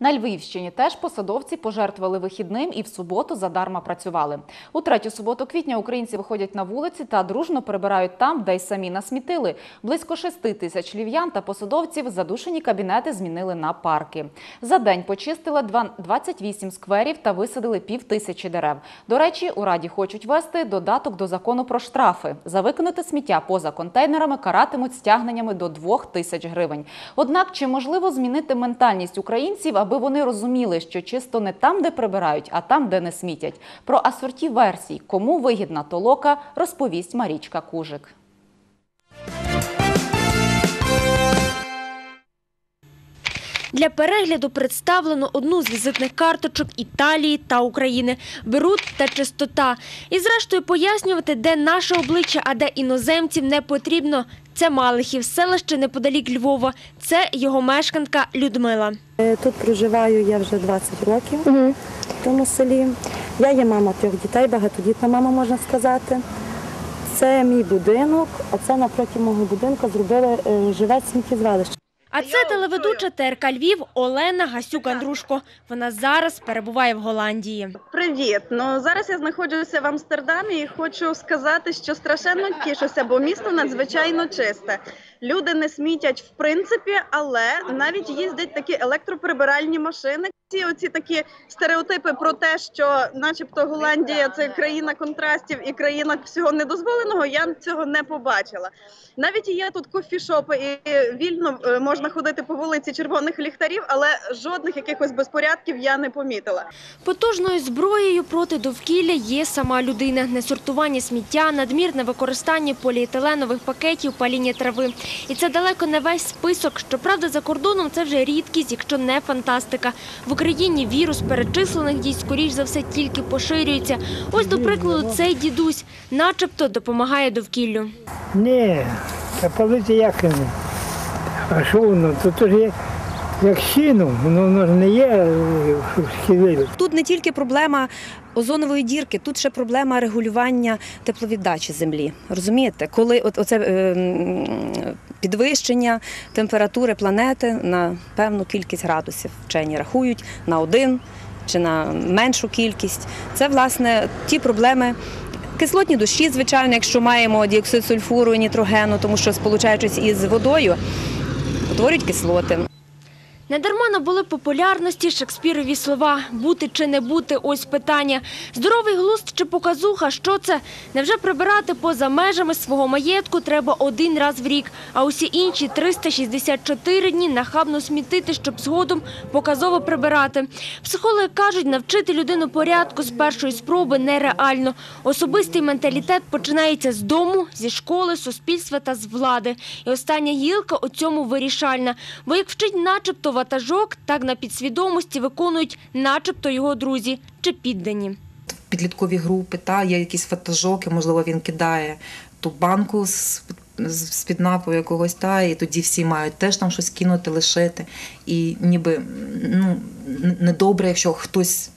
На Львівщині теж посадовці пожертвували вихідним і в суботу задарма працювали. У третю суботу квітня українці виходять на вулиці та дружно прибирають там, де й самі насмітили. Близько шести тисяч львів'ян та посадовців задушені кабінети змінили на парки. За день почистили два- 28 скверів та висадили пів тисячі дерев. До речі, у раді хочуть вести додаток до закону про штрафи. За викинуте сміття поза контейнерами каратимуть стягненнями до 2 тисяч гривень. Однак, чи можливо змінити ментальність українців, аби вони розуміли, що чисто не там, де прибирають, а там, де не смітять? Про асорті версій, кому вигідна толока, розповість Марічка Кужик. Для перегляду представлено одну з візитних карточок Італії та України. Берут та чистота. І зрештою пояснювати, де наше обличчя, а де іноземців не потрібно. Це Малихів, селище неподалік Львова. Це його мешканка Людмила. Е, Тут проживаю я вже 20 років в тому селі. Я є мама трьох дітей, багатодітна мама, можна сказати. Це мій будинок, а це напроти мого будинку зробили е, живе сміттєзвалище. А це телеведуча ТРК Львів Олена Гасюк-Андрушко. Вона зараз перебуває в Голландії. Привіт! Ну зараз я знаходжуся в Амстердамі і хочу сказати, що страшенно тішуся, бо місто надзвичайно чисте. Люди не смітять в принципі, але навіть їздять такі електроприбиральні машини. Ці оці такі стереотипи про те, що, начебто, Голландія це країна контрастів і країна всього недозволеного. Я цього не побачила. Навіть є тут кофішопи, і вільно е, можна ходити по вулиці червоних ліхтарів, але жодних якихось безпорядків я не помітила. Потужною зброєю проти довкілля є сама людина. Несортування сміття, надмірне використання поліетиленових пакетів, паління трави. І це далеко не весь список. Щоправда, за кордоном це вже рідкість, якщо не фантастика. В Україні вірус перечислених дій, скоріш за все, тільки поширюється. Ось, до прикладу, цей дідусь начебто допомагає довкіллю. Ні, та палити як не. А що воно? То є як сіно, воно, воно ж не є е, схилили. Тут не тільки проблема озонової дірки, тут ще проблема регулювання тепловіддачі землі. Розумієте, коли от оце е, підвищення температури планети на певну кількість градусів вчені рахують на один чи на меншу кількість. Це власне ті проблеми. Кислотні душі, звичайно, якщо маємо діоксид сульфуру і нітрогену, тому що сполучаючись із водою, утворюють кислоти. Недарма набули популярності Шекспірові слова «бути чи не бути» – ось питання. Здоровий глузд чи показуха – що це? Невже прибирати поза межами свого маєтку треба один раз в рік, а усі інші 364 дні нахабно смітити, щоб згодом показово прибирати? Психологи кажуть, навчити людину порядку з першої спроби нереально. Особистий менталітет починається з дому, зі школи, суспільства та з влади. І остання гілка у цьому вирішальна. Бо як вчить начебто ватажок, так на підсвідомості виконують начебто його друзі чи піддані. підліткові групи, та є якісь фотожоки, можливо, він кидає ту банку з з- з-під напою якогось, та, і тоді всі мають теж там щось кинути, лишити. І ніби ну, недобре, якщо хтось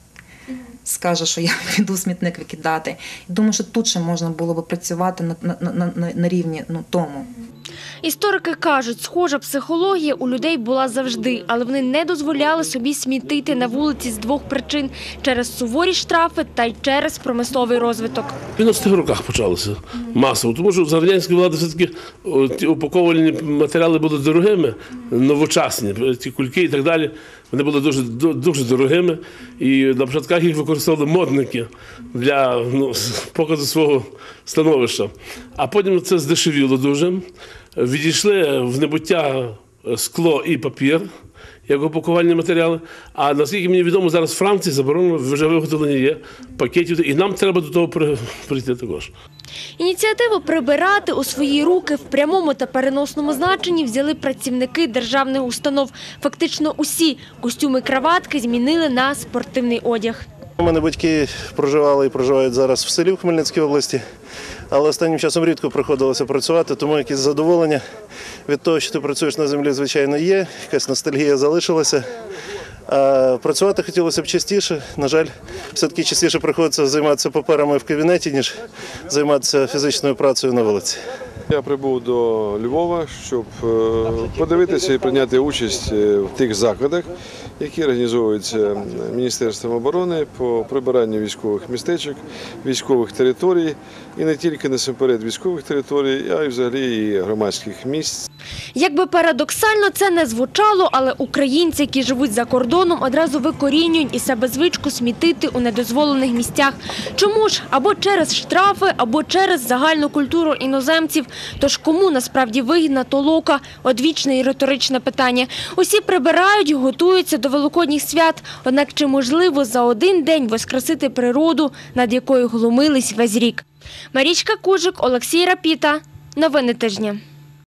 скаже, що я піду смітник викидати. Думаю, що тут ще можна було би працювати на, на, на, на рівні ну, тому. Історики кажуть, схожа психологія у людей була завжди, але вони не дозволяли собі смітити на вулиці з двох причин – через суворі штрафи та й через промисловий розвиток. В 90-х роках почалося масово, тому що за радянської влади все-таки ті упаковані матеріали були дорогими, новочасні, ті кульки і так далі. Вони були дуже, ду- дуже дорогими. І на початках їх використовували модники для ну, показу свого становища. А потім це здешевіло дуже. Відійшли в небуття скло і папір як упакувальні матеріали. А наскільки мені відомо, зараз Франції заборонено вже виготовлення є пакетів, і нам треба до того при- прийти також. Ініціативу прибирати у свої руки в прямому та переносному значенні взяли працівники державних установ. Фактично усі костюми краватки змінили на спортивний одяг. У мене батьки проживали і проживають зараз в селі в Хмельницькій області, але останнім часом рідко приходилося працювати, тому якесь задоволення від того, що ти працюєш на землі, звичайно, є, якась ностальгія залишилася. А працювати хотілося б частіше. На жаль, все-таки частіше приходиться займатися паперами в кабінеті, ніж займатися фізичною працею на вулиці. Я прибув до Львова, щоб е, подивитися і прийняти участь е, в тих заходах, які організовуються Міністерством оборони по прибиранню військових містечок, військових територій і не тільки насамперед військових територій, а й взагалі і громадських місць. Якби парадоксально це не звучало, але українці, які живуть за кордоном, одразу викорінюють із себе звичку смітити у недозволених місцях. Чому ж? Або через штрафи, або через загальну культуру іноземців. Тож кому насправді вигідна толока? Одвічне і риторичне питання. Усі прибирають, готуються до великодніх свят. Однак чи можливо за один день воскресити природу, над якою глумились весь рік? Марічка Кужик, Олексій Рапіта. Новини тижня.